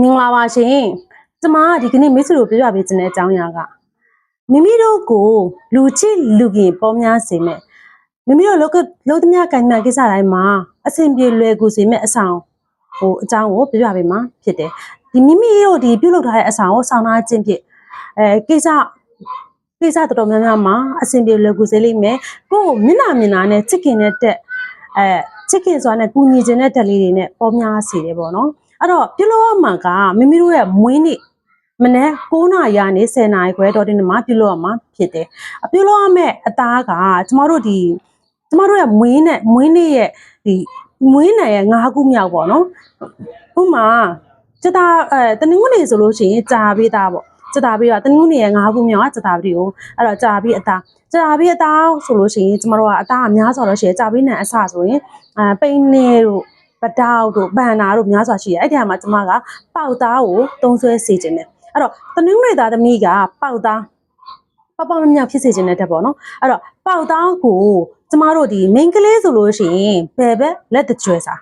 မင်္ဂလာပါရှင်ကျမကဒီကနေ့မိတ်ဆွေတို့ပြောပြပေးခြင်းတဲ့အကြောင်းအရာကမိမိတို့ကိုလူချစ်လူခင်ပေါ်များစေမဲ့မိမိတို့လောကလောသမျှကံမြကိစ္စတိုင်းမှာအဆင်ပြေလွယ်ကူစေမဲ့အဆောင်ဟိုအကြောင်းကိုပြောပြပေးမှာဖြစ်တယ်ဒီမိမိတို့ဒီပြုလုပ်ထားတဲ့အဆောင်ကိုဆောင်နာခြင်းဖြစ်အဲကိစ္စကိစ္စတော်တော်များများမှာအဆင်ပြေလွယ်ကူစေလိမ့်မယ်ကိုယ့်ကိုမျက်နှာမျက်နှာနဲ့ချစ်ခင်တဲ့တက်အဲချစ်ခင်စွာနဲ့ကူညီခြင်းတဲ့တက်လေးတွေနဲ့ပေါ်များစေတယ်ပေါ့နော် အဲ့တော့ပြုလုပ်ရမှာကမိမိတို့ရဲ့မွေးနေ့မနေ့9နာရီကနေ10နာရီခွဲတော်တင်မှာပြုလုပ်ရမှာဖြစ်တယ်။အပြုလုပ်ရမယ့်အသားကကျမတို့ဒီကျမတို့ရဲ့မွေးနဲ့မွေးနေ့ရဲ့ဒီမွေးနယ်ရဲ့၅ခုမြောက်ပေါ့နော်။ဥပမာစတာအဲတနင်္ဂနွေဆိုလို့ရှိရင်ကြာပေးသားပေါ့။စတာပေးကတနင်္ဂနွေရဲ့၅ခုမြောက်ကစတာပေးကိုအဲ့တော့ကြာပေးအသားကြာပေးအသားဆိုလို့ရှိရင်ကျမတို့ကအသားအများဆိုတော့ရှိရင်ကြာပေးနယ်အစဆိုရင်အဲပိန်းနေတို့ ပတောက်တို့ဗန်နာတို့များစွာရှိတယ်အဲ့ဒီဟာမှာကျမကပေါက်သားကိုတုံးဆွဲစေခြင်းတယ်အဲ့တော့တနင်္ဂနွေသားသမီးကပေါက်သားပပမမြဖြစ်စေခြင်းတဲ့တက်ပေါ့နော်အဲ့တော့ပေါက်သားကိုကျမတို့ဒီမိန်းကလေးဆိုလို့ရှိရင်ဘယ်ဘက်လက်တကြွယ်စာ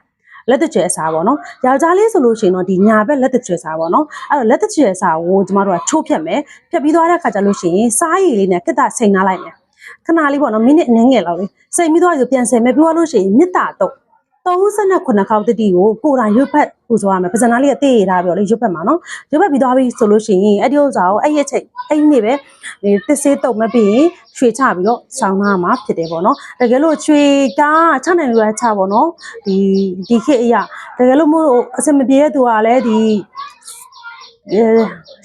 လက်တကြွယ်စာပေါ့နော်ယောက်ျားလေးဆိုလို့ရှိရင်တော့ဒီညာဘက်လက်တကြွယ်စာပေါ့နော်အဲ့တော့လက်တကြွယ်စာကိုကျမတို့ကချိုးဖြတ်မယ်ဖြတ်ပြီးသွားတဲ့အခါကျလို့ရှိရင်စားရည်လေးနဲ့ကက်တာချိန်ထားလိုက်မယ်ခဏလေးပေါ့နော်မိနစ်အနည်းငယ်လောက်လေးစိတ်ပြီးသွားပြီပြန်ဆယ်မယ်ပြီးသွားလို့ရှိရင်မေတ္တာတော့ 39ခေါက်တတိကိုကိုယ်တိုင်ရွတ်ဖက်ပူဇော်ရမယ်ပဇာနာလေးကတည်ရထားပြီးတော့လေရွတ်ဖက်မှာနော်ရွတ်ဖက်ပြီးသွားပြီဆိုလို့ရှိရင်အဲ့ဒီဥစ္စာကိုအဲ့ရဲ့ချိန်အဲ့ဒီနေ့ပဲဒီတစ်ဆေးတုံမပြီးရင်ရွှေချပြီးတော့ဆောင်းသားမှာဖြစ်တယ်ပေါ့နော်တကယ်လို့ရွှေကချနိုင်လို့ရချပေါ့နော်ဒီဒီခေတ်အရာတကယ်လို့မို့အစမပြေတဲ့သူကလည်းဒီအဲ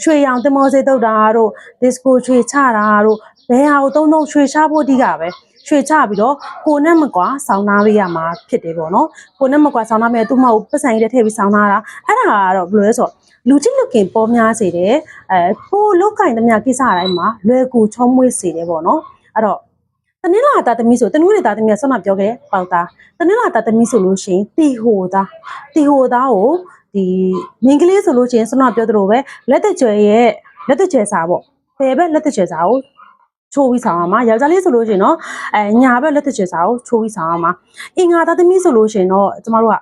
ရွှေရောင်တင်မောစေးတုတ်တာတို့ဒစ်ကိုရွှေချတာတို့ဘယ်ဟာကိုသုံးသုံးရွှေချဖို့အဓိကပဲရွှေချပြီးတော့ကိုနဲ့မကွာဆောင်းသားပေးရမှာဖြစ်တယ်ပေါ့နော်ကိုနဲ့မကွာဆောင်းသားမဲ့သူ့မဟုတ်ပတ်စံရည်တဲ့ထည့်ပြီးဆောင်းသားတာအဲ့ဒါကတော့ဘယ်လိုလဲဆိုတော့လူချင်းလူခင်ပေါ်များစေတယ်အဲကိုလောက်ကင်သမျှကိစ္စတိုင်းမှာလွယ်ကူချောမွေ့စေတယ်ပေါ့နော်အဲ့တော့တနင်္လာတာသမီးဆိုတနင်္ဂနွေတာသမီးကဆောင်းနာပြောခဲ့ပေါက်သားတနင်္လာတာသမီးဆိုလို့ရှိရင်တီဟိုသားတီဟိုသားကို ဒီမင်းကလေးဆိုလို့ရှိရင်ဆောင်းနာပြောသလိုပဲလက်သက်ကျွဲရဲ့လက်သက်ကျွဲစာပေါ့ဘယ်ဘက်လက်သက်ကျွဲစာကိုချိုးပြီးဆောင်ရမှာယောက်ျားလေးဆိုလို့ရှိရင်တော့အဲညာဘက်လက်သက်ချေစာကိုချိုးပြီးဆောင်ရမှာအင်္ဂါသားသမီးဆိုလို့ရှိရင်တော့ကျမတို့က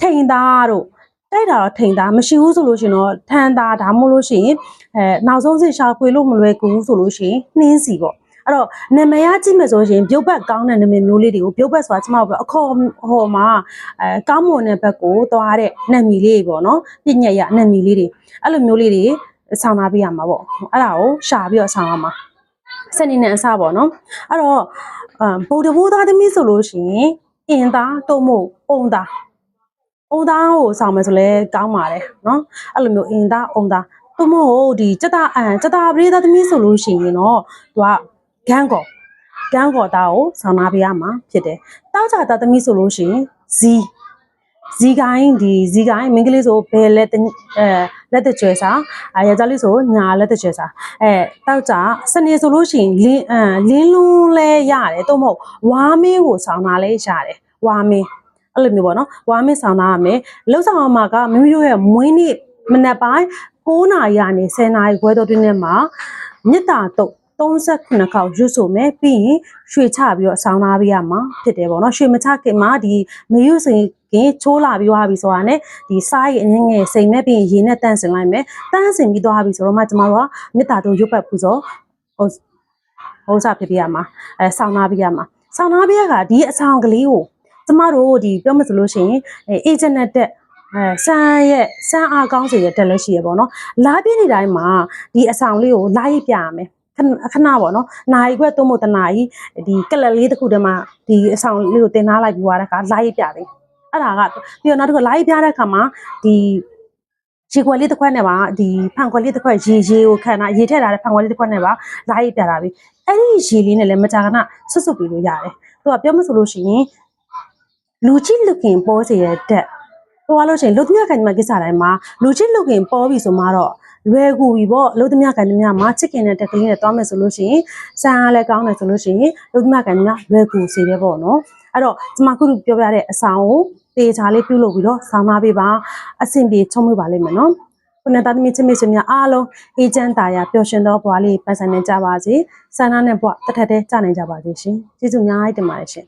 ထိန်သားတို့တိုက်တာတော့ထိန်သားမရှိဘူးဆိုလို့ရှိရင်တော့ထန်သားဒါမှမဟုတ်လို့ရှိရင်အဲနောက်ဆုံးစိရှာဖွေလို့မလွယ်ကူဘူးဆိုလို့ရှိရင်နှင်းစီပေါ့ အဲ့တော့နာမည်ရကြည့်မယ်ဆိုရင်ပြုတ်ဘက်ကောင်းတဲ့နာမည်မျိုးလေးတွေကိုပြုတ်ဘက်ဆိုတာကျမတို့အခေါ်ဟော်မှာအဲကောင်းမွန်တဲ့ဘက်ကိုသွားတဲ့နာမည်လေးတွေပေါ့နော်ပြည့်ညက်ရနာမည်လေးတွေအဲ့လိုမျိုးလေးတွေဆောင်းထားပေးရမှာပေါ့အဲ့ဒါကိုရှာပြီးတော့ဆောင်းရမှာစနေနဲ့အစပေါ့နော်အဲ့တော့အမ်ဗုဒ္ဓဘုသားသမီးဆိုလို့ရှိရင်အင်သားတို့မို့အုံသားအုံသားကိုစောင့်မယ်ဆိုလဲကောင်းပါတယ်နော်အဲ့လိုမျိုးအင်သားအုံသားတို့မို့ဒီစက်တာအန်စက်တာပရိသတ်သမီးဆိုလို့ရှိရင်တော့သူက ဂန်းကောဂန်းကောသားကိုဆောင်းနာပေးရမှာဖြစ်တယ်တောက်ကြတာသမီးဆိုလို့ရှိရင်ဇီးဇီကိုင်းဒီဇီကိုင်းမင်္ဂလေးဆိုဘယ်လက်တအဲလက်တကျွဲစာအဲယောက်ျားလေးဆိုညာလက်တကျွဲစာအဲတောက်ကြစနေဆိုလို့ရှိရင်လင်းအမ်လင်းလုံးလဲရတယ်တော့မဟုတ်ဝါမင်းကိုဆောင်းတာလဲရတယ်ဝါမင်းအဲ့လိုမျိုးပေါ့နော်ဝါမင်းဆောင်းတာရမယ်လှုပ်ဆောင်အောင်မှာကမိမိတို့ရဲ့မွေးနေ့မနက်ပိုင်း9နာရီကနေ10နာရီခွဲတော့တွင်းထဲမှာမြစ်တာတုတ် 39ခေါက်ရွတ်ဆိုမယ်ပြီးရင်ရွှေချပြီးတော့ဆောင်းသားပေးရမှာဖြစ်တယ်ပေါ့နော်ရွှေမချခင်မှာဒီမရွတ်စင်ခင်ချိုးလာပြီးသွားပြီဆိုတာနဲ့ဒီစားရည်အငင်းငယ်စိမ်မဲ့ပြီးရင်ရေနဲ့တန့်စင်လိုက်မယ်တန့်စင်ပြီးသွားပြီဆိုတော့မှကျမတို့ကမေတ္တာတို့ရွတ်ပတ်ပူဇော်ဟိုဟိုစားဖြစ်ပြရမှာအဲဆောင်းသားပေးရမှာဆောင်းသားပေးရကဒီအဆောင်ကလေးကိုကျမတို့ဒီပြောမှဆိုလို့ရှိရင်အေဂျင့်နဲ့တက်အဲဆန်းရဲ့ဆန်းအားကောင်းစေတဲ့တက်လက်ရှိရပေါ့နော်လာပြည့်နေတိုင်းမှာဒီအဆောင်လေးကိုလာရပြရမယ် ခဏခဏပေါ့နော်။နာရီခွဲသုံးဖို့တနာရီဒီကလပ်လေးတစ်ခုတည်းမှာဒီအဆောင်လေးကိုတင်ထားလိုက်ပြီးသွားတဲ့အခါလာရပြတယ်။အဲ့ဒါကပြီးတော့နောက်တစ်ခုလာရပြတဲ့အခါမှာဒီရေခွက်လေးတစ်ခွက်နဲ့ပါဒီဖန်ခွက်လေးတစ်ခွက်ရေရေကိုခံတာရေထည့်ထားတဲ့ဖန်ခွက်လေးတစ်ခွက်နဲ့ပါလာရပြတာပြီ။အဲ့ဒီရေလေးနဲ့လည်းမကြာခဏဆွတ်ဆွတ်ပြီးလို့ရတယ်။သူကပြောမဆိုလို့ရှိရင်လူချစ်လူခင်ပေါ်စေတဲ့တက် ဟိုကလို့ရှိရင်လူသမျှခိုင်မှာကိစ္စတိုင်းမှာလူချစ်လူခင်ပေါ်ပြီဆိုမှတော့လွယ်ကူပြီပေါ့လူသမျှခိုင်သမျှမှာချစ်ခင်တဲ့တက်ကလေးနဲ့တွားမယ်ဆိုလို့ရှိရင်စံအားလည်းကောင်းတယ်ဆိုလို့ရှိရင်လူသမျှခိုင်သမျှလွယ်ကူစေတယ်ပေါ့နော်အဲ့တော့ကျွန်မခုပြောပြတဲ့အဆောင်ကိုတေချာလေးပြုလုပ်ပြီးတော့ဆောင်းသားပေးပါအဆင်ပြေချုံးမွေးပါလိမ့်မယ်နော်ခုနသားသမီးချင်းမိတ်ဆွေများအားလုံးအေဂျင့်တာယာပျော်ရွှင်သောဘဝလေးပတ်စံနေကြပါစေဆန္ဒနဲ့ဘဝတစ်ထက်တည်းကြာနိုင်ကြပါစေရှင်ကျေးဇူးအများကြီးတင်ပါတယ်ရှင်